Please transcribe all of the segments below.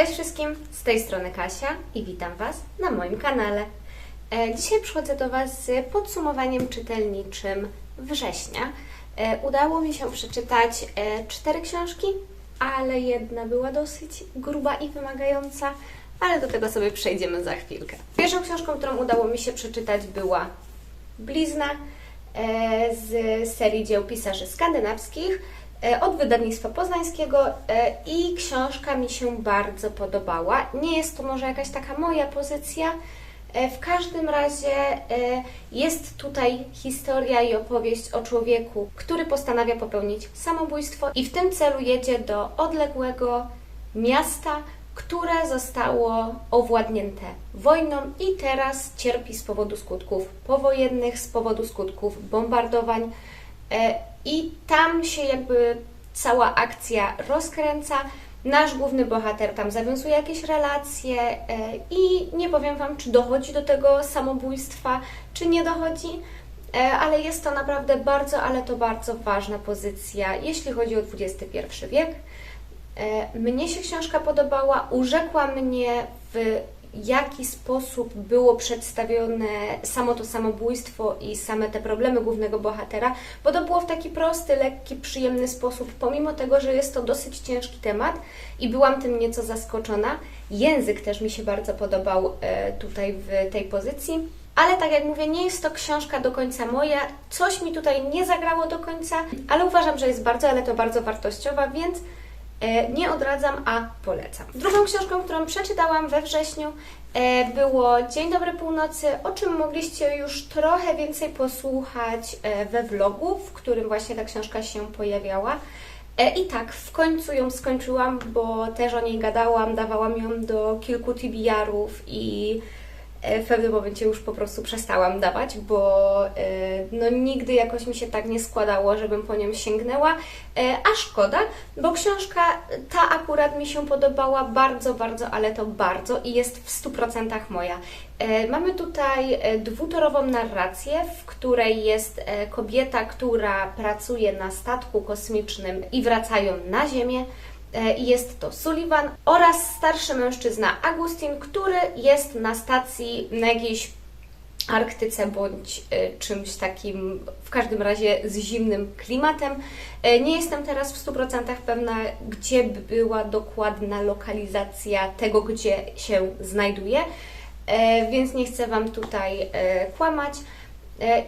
Cześć wszystkim, z tej strony Kasia i witam Was na moim kanale. E, Dzisiaj przychodzę do Was z podsumowaniem czytelniczym września. E, Udało mi się przeczytać e, cztery książki, ale jedna była dosyć gruba i wymagająca, ale do tego sobie przejdziemy za chwilkę. Pierwszą książką, którą udało mi się przeczytać była Blizna z serii dzieł pisarzy skandynawskich od wydawnictwa poznańskiego e, i książka mi się bardzo podobała. Nie jest to może jakaś taka moja pozycja, e, w każdym razie e, jest tutaj historia i opowieść o człowieku, który postanawia popełnić samobójstwo i w tym celu jedzie do odległego miasta, które zostało owładnięte wojną i teraz cierpi z powodu skutków powojennych, z powodu skutków bombardowań. I tam się jakby cała akcja rozkręca. Nasz główny bohater tam zawiązuje jakieś relacje e, i nie powiem Wam, czy dochodzi do tego samobójstwa, czy nie dochodzi, e, ale jest to naprawdę bardzo, ale to bardzo ważna pozycja, jeśli chodzi o XXI wiek. E, Mnie się książka podobała, urzekła mnie w jaki sposób było przedstawione samo to samobójstwo i same te problemy głównego bohatera, bo to było w taki prosty, lekki, przyjemny sposób, pomimo tego, że jest to dosyć ciężki temat i byłam tym nieco zaskoczona. Język też mi się bardzo podobał e, tutaj w tej pozycji. Ale tak jak mówię, nie jest to książka do końca moja. Coś mi tutaj nie zagrało do końca, ale uważam, że jest bardzo, ale to bardzo wartościowa, więc Nie odradzam, a polecam. Drugą książką, którą przeczytałam we wrześniu, e, było Dzień dobry północy, o czym mogliście już trochę więcej posłuchać e, we vlogu, w którym właśnie ta książka się pojawiała. E, I tak, w końcu ją skończyłam, bo też o niej gadałam, dawałam ją do kilku TBR-ów i e, w pewnym momencie już po prostu przestałam dawać, bo e, no, nigdy jakoś mi się tak nie składało, żebym po nią sięgnęła, e, a szkoda, bo książka ta akurat mi się podobała bardzo, bardzo, ale to bardzo i jest w 100% moja. E, Mamy tutaj e, dwutorową narrację, w której jest e, kobieta, która pracuje na statku kosmicznym i wracają na Ziemię. E, jest to Sullivan oraz starszy mężczyzna Agustin, który jest na stacji na jakiejś Arktyce bądź e, czymś takim, w każdym razie z zimnym klimatem. E, Nie jestem teraz w 100% pewna, gdzie by była dokładna lokalizacja tego, gdzie się znajduje, więc nie chcę Wam tutaj kłamać.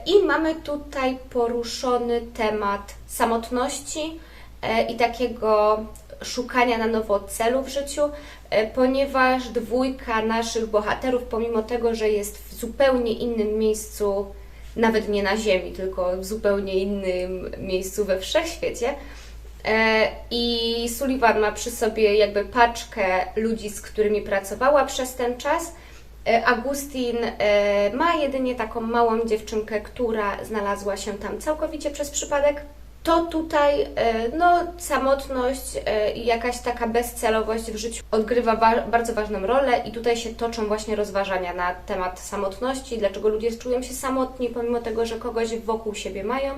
I mamy tutaj poruszony temat samotności i takiego szukania na nowo celu w życiu, e, ponieważ dwójka naszych bohaterów, pomimo tego, że jest w zupełnie innym miejscu, nawet nie na Ziemi, tylko w zupełnie innym miejscu we wszechświecie, e, i Sullivan ma przy sobie jakby paczkę ludzi, z którymi pracowała przez ten czas. E, Agustin ma jedynie taką małą dziewczynkę, która znalazła się tam całkowicie przez przypadek. To tutaj e, no, samotność e, i jakaś taka bezcelowość w życiu odgrywa wa- bardzo ważną rolę i tutaj się toczą właśnie rozważania na temat samotności, dlaczego ludzie czują się samotni, pomimo tego, że kogoś wokół siebie mają.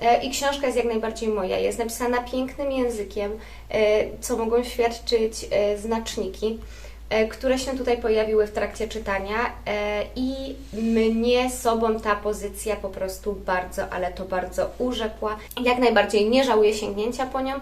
E, I książka jest jak najbardziej moja. Jest napisana pięknym językiem, co mogą świadczyć znaczniki, które się tutaj pojawiły w trakcie czytania. e, I mnie sobą ta pozycja po prostu bardzo, ale to bardzo urzekła. Jak najbardziej nie żałuję sięgnięcia po nią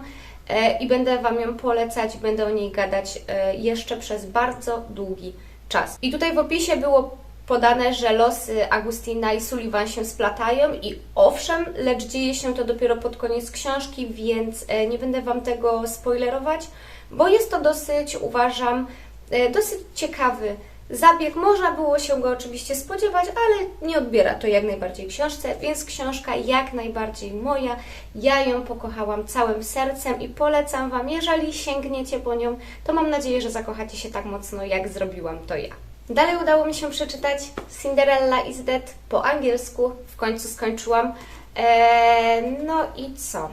e, i będę Wam ją polecać, będę o niej gadać e, jeszcze przez bardzo długi czas. I tutaj w opisie było podane, że losy Agustina i Sullivan się splatają i owszem, lecz dzieje się to dopiero pod koniec książki, więc e, nie będę Wam tego spoilerować, bo jest to dosyć, uważam, e, dosyć ciekawy zabieg. Można było się go oczywiście spodziewać, ale nie odbiera to jak najbardziej książce, więc książka jak najbardziej moja. Ja ją pokochałam całym sercem i polecam Wam, jeżeli sięgniecie po nią, to mam nadzieję, że zakochacie się tak mocno, jak zrobiłam to ja. Dalej udało mi się przeczytać Cinderella is Dead po angielsku. W końcu skończyłam. Eee, no i co?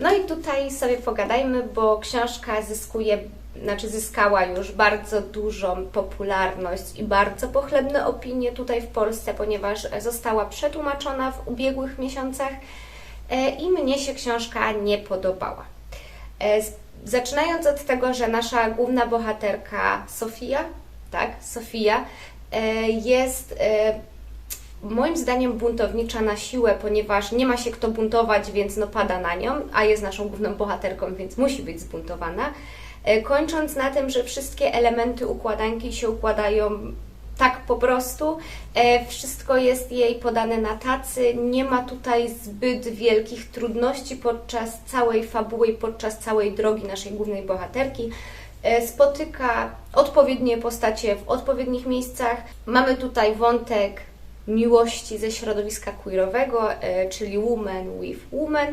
No i tutaj sobie pogadajmy, bo książka zyskuje, znaczy zyskała już bardzo dużą popularność i bardzo pochlebne opinie tutaj w Polsce, ponieważ została przetłumaczona w ubiegłych miesiącach e, i mnie się książka nie podobała. E, zaczynając od tego, że nasza główna bohaterka Sofia, tak, Sofia, e, jest e, moim zdaniem buntownicza na siłę, ponieważ nie ma się kto buntować, więc no pada na nią, a jest naszą główną bohaterką, więc musi być zbuntowana. E, Kończąc na tym, że wszystkie elementy układanki się układają tak po prostu. E, Wszystko jest jej podane na tacy. Nie ma tutaj zbyt wielkich trudności podczas całej fabuły i podczas całej drogi naszej głównej bohaterki. E, Spotyka odpowiednie postacie w odpowiednich miejscach. Mamy tutaj wątek miłości ze środowiska queerowego, czyli woman with woman.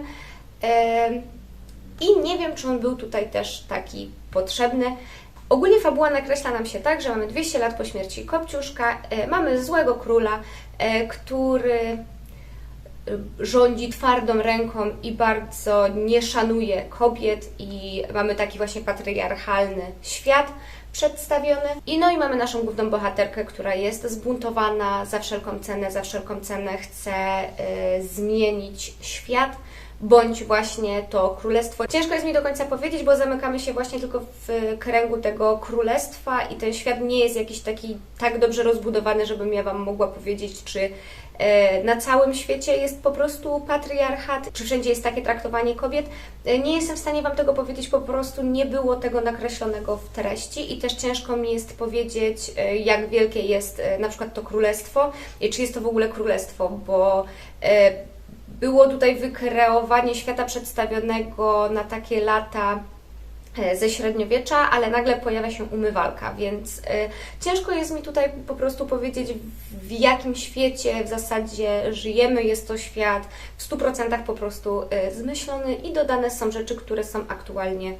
I nie wiem, czy on był tutaj też taki potrzebny. Ogólnie fabuła nakreśla nam się tak, że mamy 200 lat po śmierci Kopciuszka, e, mamy złego króla, e, który e, rządzi twardą ręką i bardzo nie szanuje kobiet i mamy taki właśnie patriarchalny świat przedstawiony. I no i mamy naszą główną bohaterkę, która jest zbuntowana za wszelką cenę, za wszelką cenę chce e, zmienić świat bądź właśnie to królestwo. Ciężko jest mi do końca powiedzieć, bo zamykamy się właśnie tylko w kręgu tego królestwa i ten świat nie jest jakiś taki tak dobrze rozbudowany, żebym ja Wam mogła powiedzieć, czy e, na całym świecie jest po prostu patriarchat, czy wszędzie jest takie traktowanie kobiet. E, Nie jestem w stanie Wam tego powiedzieć, po prostu nie było tego nakreślonego w treści i też ciężko mi jest powiedzieć, e, jak wielkie jest e, na przykład to królestwo i czy jest to w ogóle królestwo, bo e, było tutaj wykreowanie świata przedstawionego na takie lata e, ze średniowiecza, ale nagle pojawia się umywalka, więc e, ciężko jest mi tutaj po prostu powiedzieć, w jakim świecie w zasadzie żyjemy. Jest to świat w 100% po prostu e, zmyślony i dodane są rzeczy, które są aktualnie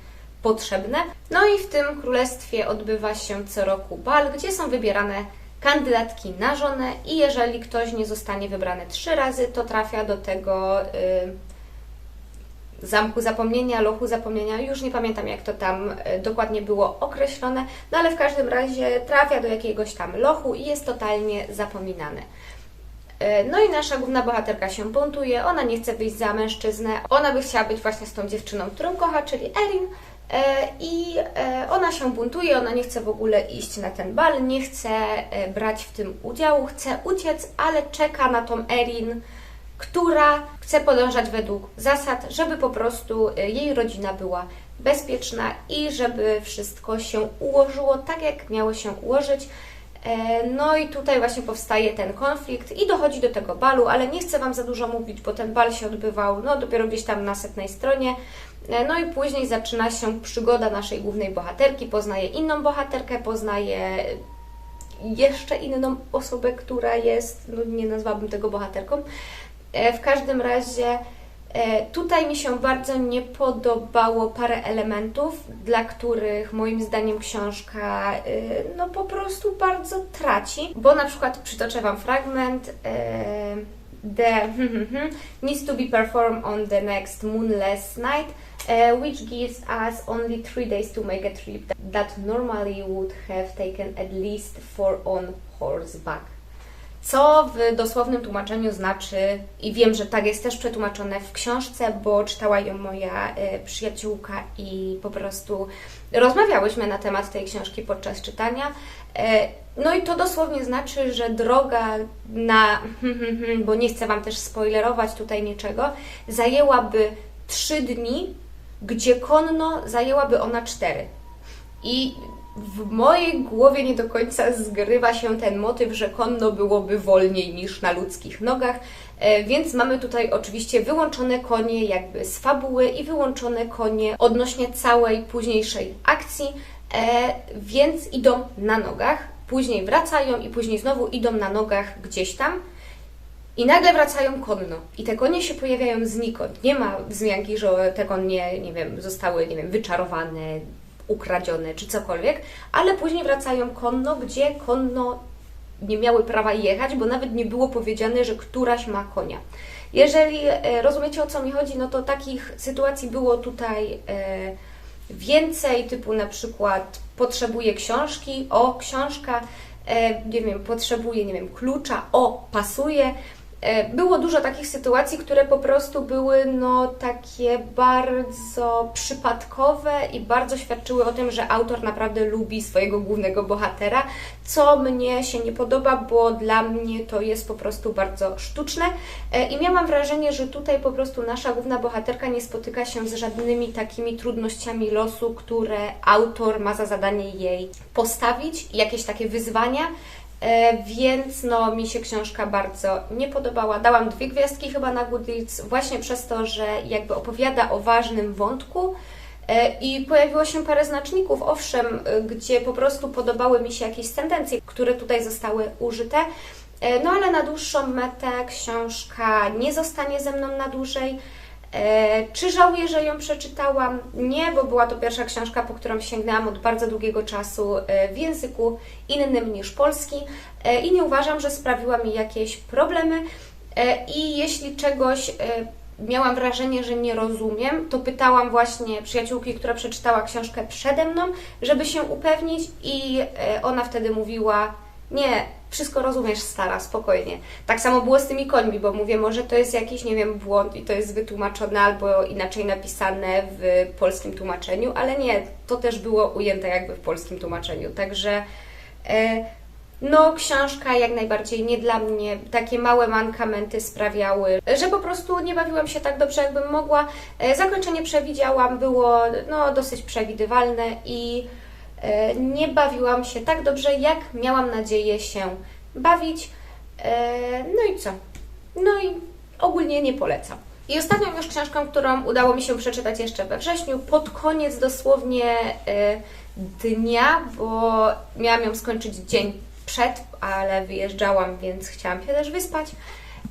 potrzebne. No i w tym królestwie odbywa się co roku bal, gdzie są wybierane kandydatki na żonę i jeżeli ktoś nie zostanie wybrany trzy razy, to trafia do tego y, zamku zapomnienia, lochu zapomnienia, już nie pamiętam jak to tam y, dokładnie było określone, no ale w każdym razie trafia do jakiegoś tam lochu i jest totalnie zapominany. Y, No i nasza główna bohaterka się buntuje, ona nie chce wyjść za mężczyznę, ona by chciała być właśnie z tą dziewczyną, którą kocha, czyli Erin, I e, ona się buntuje, ona nie chce w ogóle iść na ten bal, nie chce e, brać w tym udziału, chce uciec, ale czeka na tą Erin, która chce podążać według zasad, żeby po prostu e, jej rodzina była bezpieczna i żeby wszystko się ułożyło tak, jak miało się ułożyć. E, No i tutaj właśnie powstaje ten konflikt i dochodzi do tego balu, ale nie chcę Wam za dużo mówić, bo ten bal się odbywał no, dopiero gdzieś tam na setnej stronie. E, No i później zaczyna się przygoda naszej głównej bohaterki, poznaje inną bohaterkę, poznaje jeszcze inną osobę, która jest, no nie nazwałabym tego bohaterką. E, W każdym razie tutaj mi się bardzo nie podobało parę elementów, dla których moim zdaniem książka e, no po prostu bardzo traci, bo na przykład przytoczę Wam fragment e, The needs to be performed on the next moonless night which gives us only three days to make a trip that normally would have taken at least four on horseback. Co w dosłownym tłumaczeniu znaczy, i wiem, że tak jest też przetłumaczone w książce, bo czytała ją moja e, przyjaciółka i po prostu rozmawiałyśmy na temat tej książki podczas czytania. E, no i to dosłownie znaczy, że droga na, bo nie chcę Wam też spoilerować tutaj niczego, zajęłaby trzy dni, gdzie konno zajęłaby ona cztery. I w mojej głowie nie do końca zgrywa się ten motyw, że konno byłoby wolniej niż na ludzkich nogach, e, więc mamy tutaj oczywiście wyłączone konie jakby z fabuły i wyłączone konie odnośnie całej późniejszej akcji, e, więc idą na nogach, później wracają i później znowu idą na nogach gdzieś tam. I nagle wracają konno. I te konie się pojawiają znikąd. Nie ma wzmianki, że te konie, nie wiem, zostały, nie wiem, wyczarowane, ukradzione czy cokolwiek, ale później wracają konno, gdzie konno nie miały prawa jechać, bo nawet nie było powiedziane, że któraś ma konia. Jeżeli e, rozumiecie o co mi chodzi, no to takich sytuacji było tutaj e, więcej, typu na przykład potrzebuję książki, o książka, e, nie wiem, potrzebuję, nie wiem, klucza, o pasuje. E, Było dużo takich sytuacji, które po prostu były no takie bardzo przypadkowe i bardzo świadczyły o tym, że autor naprawdę lubi swojego głównego bohatera, co mnie się nie podoba, bo dla mnie to jest po prostu bardzo sztuczne E, i miałam wrażenie, że tutaj po prostu nasza główna bohaterka nie spotyka się z żadnymi takimi trudnościami losu, które autor ma za zadanie jej postawić, jakieś takie wyzwania. E, więc no, mi się książka bardzo nie podobała. Dałam dwie gwiazdki chyba na Goodreads, właśnie przez to, że jakby opowiada o ważnym wątku. E, I pojawiło się parę znaczników, owszem, e, gdzie po prostu podobały mi się jakieś tendencje, które tutaj zostały użyte. No ale na dłuższą metę książka nie zostanie ze mną na dłużej. E, Czy żałuję, że ją przeczytałam? Nie, bo była to pierwsza książka, po którą sięgnęłam od bardzo długiego czasu e, w języku innym niż polski e, i nie uważam, że sprawiła mi jakieś problemy. I jeśli czegoś miałam wrażenie, że nie rozumiem, to pytałam właśnie przyjaciółki, która przeczytała książkę przede mną, żeby się upewnić, i ona wtedy mówiła: Nie, wszystko rozumiesz, stara, spokojnie. Tak samo było z tymi końmi, bo mówię, może to jest jakiś, nie wiem, błąd i to jest wytłumaczone albo inaczej napisane w polskim tłumaczeniu, ale nie, to też było ujęte jakby w polskim tłumaczeniu. Także. E, no, książka jak najbardziej nie dla mnie. Takie małe mankamenty sprawiały, że po prostu nie bawiłam się tak dobrze, jakbym mogła. E, Zakończenie przewidziałam, było no, dosyć przewidywalne i nie bawiłam się tak dobrze, jak miałam nadzieję się bawić. E, No i co? No i ogólnie nie polecam. I ostatnią już książką, którą udało mi się przeczytać jeszcze we wrześniu, pod koniec dosłownie e, dnia, bo miałam ją skończyć dzień przed, ale wyjeżdżałam, więc chciałam się też wyspać.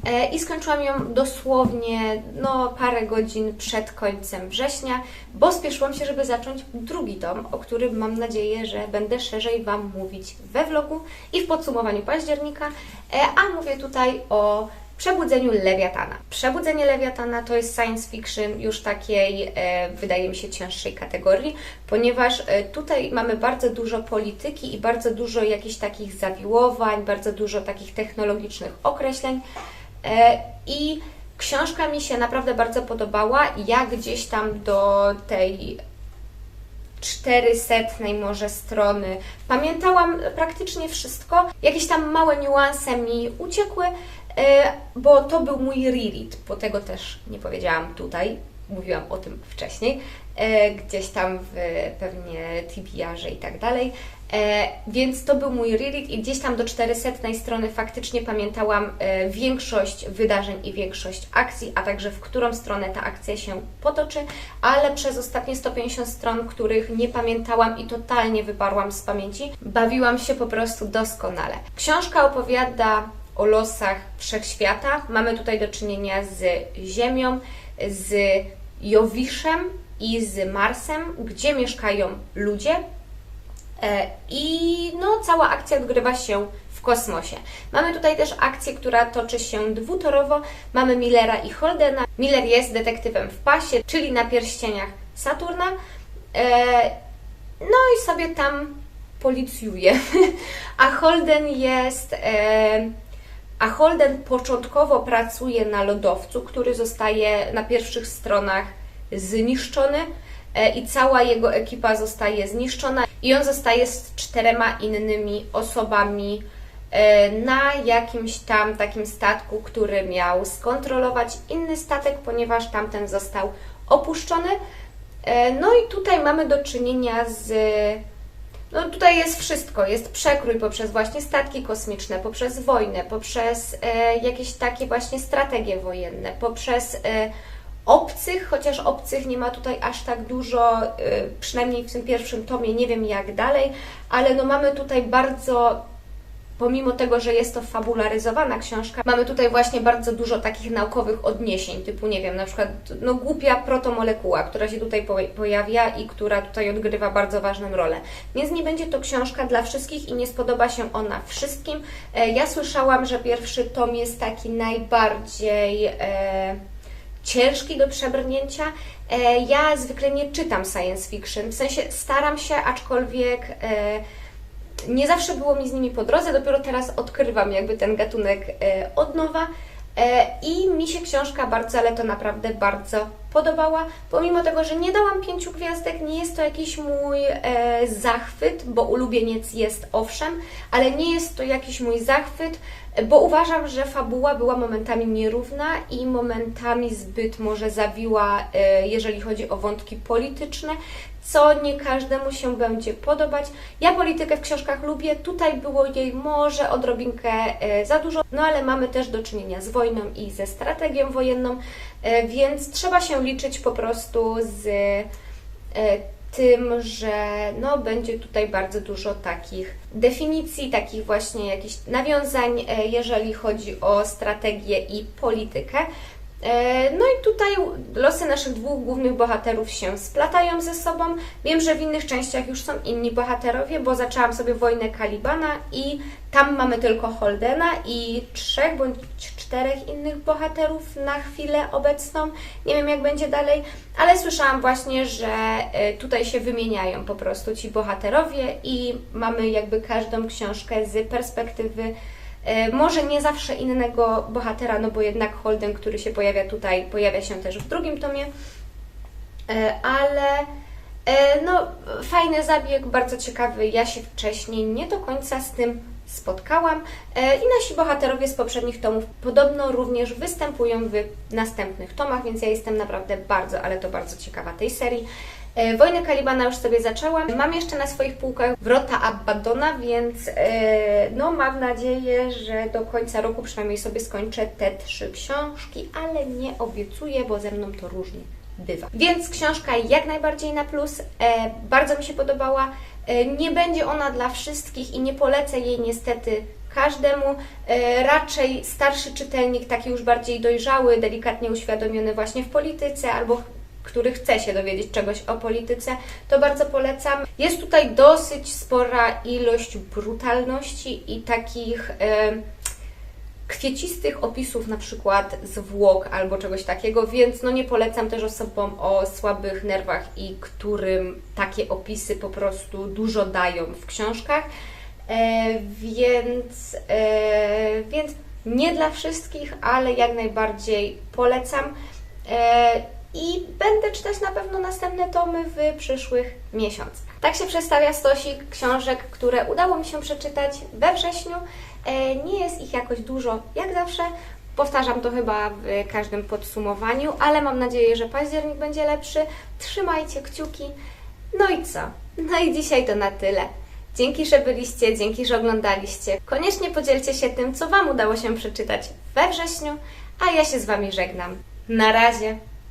E, I skończyłam ją dosłownie no, parę godzin przed końcem września, bo spieszyłam się, żeby zacząć drugi tom, o którym mam nadzieję, że będę szerzej Wam mówić we vlogu i w podsumowaniu października. E, A mówię tutaj o Przebudzeniu Lewiatana. Przebudzenie Lewiatana to jest science fiction już takiej, e, wydaje mi się, cięższej kategorii, ponieważ tutaj mamy bardzo dużo polityki i bardzo dużo jakichś takich zawiłowań, bardzo dużo takich technologicznych określeń. E, I książka mi się naprawdę bardzo podobała. Ja gdzieś tam do tej 400 może strony. Pamiętałam praktycznie wszystko. Jakieś tam małe niuanse mi uciekły, e, bo to był mój reread, bo tego też nie powiedziałam tutaj. Mówiłam o tym wcześniej, gdzieś tam w pewnie TBR-ze i tak dalej. E, Więc to był mój reread i gdzieś tam do 400 strony faktycznie pamiętałam e, większość wydarzeń i większość akcji, a także w którą stronę ta akcja się potoczy, ale przez ostatnie 150 stron, których nie pamiętałam i totalnie wyparłam z pamięci, bawiłam się po prostu doskonale. Książka opowiada o losach wszechświata. Mamy tutaj do czynienia z Ziemią, z Jowiszem i z Marsem, gdzie mieszkają ludzie, E, I no, cała akcja odgrywa się w kosmosie. Mamy tutaj też akcję, która toczy się dwutorowo. Mamy Millera i Holdena. Miller jest detektywem w pasie, czyli na pierścieniach Saturna. E, No i sobie tam policjuje. A Holden jest. e, A Holden początkowo pracuje na lodowcu, który zostaje na pierwszych stronach zniszczony e, i cała jego ekipa zostaje zniszczona i on zostaje z czterema innymi osobami e, na jakimś tam takim statku, który miał skontrolować inny statek, ponieważ tamten został opuszczony. E, No i tutaj mamy do czynienia z no tutaj jest wszystko. Jest przekrój poprzez właśnie statki kosmiczne, poprzez wojnę, poprzez jakieś takie właśnie strategie wojenne, poprzez obcych, chociaż obcych nie ma tutaj aż tak dużo, e, przynajmniej w tym pierwszym tomie, nie wiem jak dalej, ale no mamy tutaj bardzo pomimo tego, że jest to fabularyzowana książka, mamy tutaj właśnie bardzo dużo takich naukowych odniesień, typu, nie wiem, na przykład no, głupia protomolekuła, która się tutaj po- pojawia i która tutaj odgrywa bardzo ważną rolę. Więc nie będzie to książka dla wszystkich i nie spodoba się ona wszystkim. E, Ja słyszałam, że pierwszy tom jest taki najbardziej... E, ciężki do przebrnięcia. E, Ja zwykle nie czytam science fiction, w sensie staram się, aczkolwiek e, nie zawsze było mi z nimi po drodze, dopiero teraz odkrywam jakby ten gatunek e, od nowa. I mi się książka bardzo, ale to naprawdę bardzo podobała. Pomimo tego, że nie dałam pięciu gwiazdek, nie jest to jakiś mój e, zachwyt, bo ulubieniec jest owszem, ale nie jest to jakiś mój zachwyt, bo uważam, że fabuła była momentami nierówna i momentami zbyt może zawiła, e, jeżeli chodzi o wątki polityczne, co nie każdemu się będzie podobać. Ja politykę w książkach lubię, tutaj było jej może odrobinkę e, za dużo, no ale mamy też do czynienia z wojną i ze strategią wojenną, więc trzeba się liczyć po prostu z e, tym, że no, będzie tutaj bardzo dużo takich definicji, takich właśnie jakichś nawiązań, e, jeżeli chodzi o strategię i politykę. E, No i tutaj losy naszych dwóch głównych bohaterów się splatają ze sobą. Wiem, że w innych częściach już są inni bohaterowie, bo zaczęłam sobie wojnę Kalibana i tam mamy tylko Holdena i trzech bądź czterech innych bohaterów na chwilę obecną. Nie wiem jak będzie dalej, ale słyszałam właśnie, że e, tutaj się wymieniają po prostu ci bohaterowie i mamy jakby każdą książkę z perspektywy Może nie zawsze innego bohatera, no bo jednak Holden, który się pojawia tutaj, pojawia się też w drugim tomie, E, ale e, no, fajny zabieg, bardzo ciekawy. Ja się wcześniej nie do końca z tym spotkałam E, i nasi bohaterowie z poprzednich tomów podobno również występują w następnych tomach, więc ja jestem naprawdę bardzo, ale to bardzo ciekawa tej serii. E, Wojnę Kalibana już sobie zaczęłam. Mam jeszcze na swoich półkach Wrota Abaddona, więc e, no mam nadzieję, że do końca roku przynajmniej sobie skończę te trzy książki, ale nie obiecuję, bo ze mną to różnie bywa. Więc książka jak najbardziej na plus. E, bardzo mi się podobała. Nie będzie ona dla wszystkich i nie polecę jej niestety każdemu. Raczej starszy czytelnik, taki już bardziej dojrzały, delikatnie uświadomiony właśnie w polityce albo który chce się dowiedzieć czegoś o polityce, to bardzo polecam. Jest tutaj dosyć spora ilość brutalności i takich kwiecistych opisów, na przykład zwłok albo czegoś takiego, więc no nie polecam też osobom o słabych nerwach i którym takie opisy po prostu dużo dają w książkach. E, więc, e, więc nie dla wszystkich, ale jak najbardziej polecam. E, i będę czytać na pewno następne tomy w przyszłych miesiącach. Tak się przedstawia stosik książek, które udało mi się przeczytać we wrześniu. E, Nie jest ich jakoś dużo, jak zawsze. Powtarzam to chyba w każdym podsumowaniu, ale mam nadzieję, że październik będzie lepszy. Trzymajcie kciuki. No i co? No i dzisiaj to na tyle. Dzięki, że byliście, dzięki, że oglądaliście. Koniecznie podzielcie się tym, co Wam udało się przeczytać we wrześniu, a ja się z Wami żegnam. Na razie!